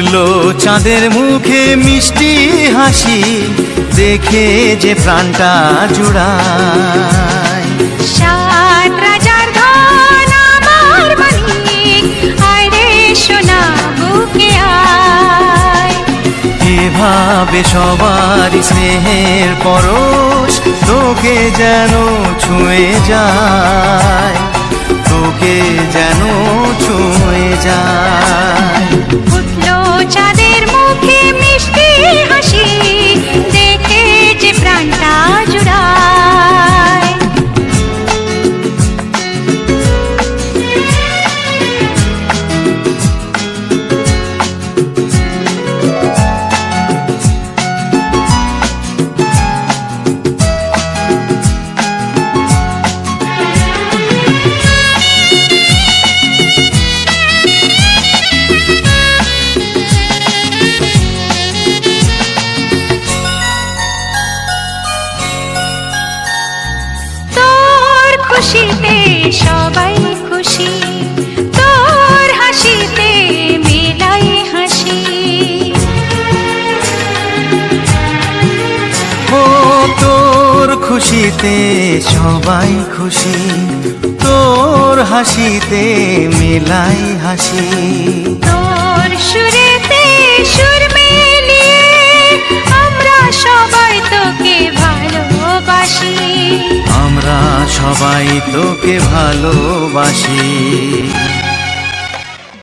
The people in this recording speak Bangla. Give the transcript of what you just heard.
ফুটলো চাঁদের মুখে মিষ্টি হাসি দেখে যে প্রাণটা জুড়ায়। সাত রাজার ধন আমার মানিক আয় রে সোনা বুকে আয়। এভাবে সবার স্নেহের পরশ তোকে যেন ছুঁয়ে যায় তোকে যেন ছুঁয়ে যায়। খুশিতে সবাই খুশি তোর হাসিতে মেলাই হাসি। ও তোর খুশিতে সবাই খুশি তোর হাসিতে মেলাই হাসি। তোর আমরা সবাই তোকে ভালোবাসি।